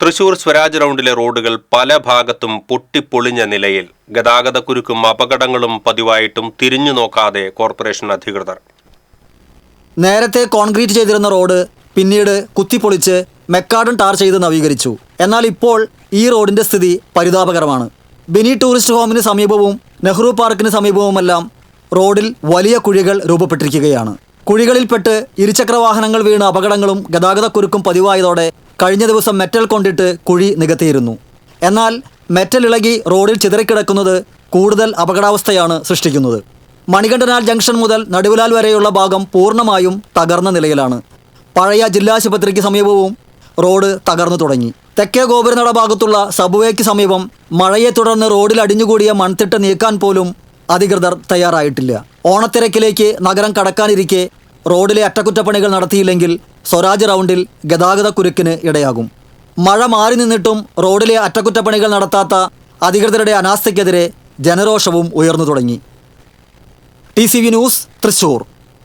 തൃശൂർ സ്വരാജ് റൗണ്ടിലെ റോഡുകൾ പല ഭാഗത്തും പൊട്ടിപ്പൊളിഞ്ഞ നിലയിൽ ഗതാഗതക്കുരുക്കും അപകടങ്ങളും പതിവായിട്ടും തിരിഞ്ഞു നോക്കാതെ കോർപ്പറേഷൻ അധികൃതർ. നേരത്തെ കോൺക്രീറ്റ് ചെയ്തിരുന്ന റോഡ് പിന്നീട് കുത്തിപ്പൊളിച്ച് മെക്കാഡൻ ടാർ ചെയ്ത് നവീകരിച്ചു. എന്നാൽ ഇപ്പോൾ ഈ റോഡിന്റെ സ്ഥിതി പരിതാപകരമാണ്. ബിനി ടൂറിസ്റ്റ് ഹോമിന് സമീപവും നെഹ്റു പാർക്കിന് സമീപവുമെല്ലാം റോഡിൽ വലിയ കുഴികൾ രൂപപ്പെട്ടിരിക്കുകയാണ്. കുഴികളിൽപ്പെട്ട് ഇരുചക്ര വാഹനങ്ങൾ വീണ് അപകടങ്ങളും ഗതാഗതക്കുരുക്കും പതിവായതോടെ കഴിഞ്ഞ ദിവസം മെറ്റൽ കൊണ്ടിട്ട് കുഴി നികത്തിയിരുന്നു. എന്നാൽ മെറ്റൽ ഇളകി റോഡിൽ ചിതറിക്കിടക്കുന്നത് കൂടുതൽ അപകടാവസ്ഥയാണ് സൃഷ്ടിക്കുന്നത്. മണികണ്ഠനാൽ ജംഗ്ഷൻ മുതൽ നടുവിലാൽ വരെയുള്ള ഭാഗം പൂർണമായും തകർന്ന നിലയിലാണ്. പഴയ ജില്ലാശുപത്രിക്ക് സമീപവും റോഡ് തകർന്നു തുടങ്ങി. തെക്കേ ഗോപുരനട ഭാഗത്തുള്ള സബ്വേക്ക് സമീപം മഴയെ തുടർന്ന് റോഡിൽ അടിഞ്ഞുകൂടിയ മൺതിട്ട് നീക്കാൻ പോലും അധികൃതർ തയ്യാറായിട്ടില്ല. ഓണത്തിരക്കിലേക്ക് നഗരം കടക്കാനിരിക്കെ റോഡിലെ അറ്റകുറ്റപ്പണികൾ നടത്തിയില്ലെങ്കിൽ സ്വരാജ് റൗണ്ടിൽ ഗതാഗതക്കുരുക്കിന് ഇടയാകും. മഴ മാറി നിന്നിട്ടും റോഡിലെ അറ്റകുറ്റപ്പണികൾ നടത്താത്ത അധികൃതരുടെ അനാസ്ഥയ്ക്കെതിരെ ജനരോഷവും ഉയർന്നു തുടങ്ങി. T news Thrissur.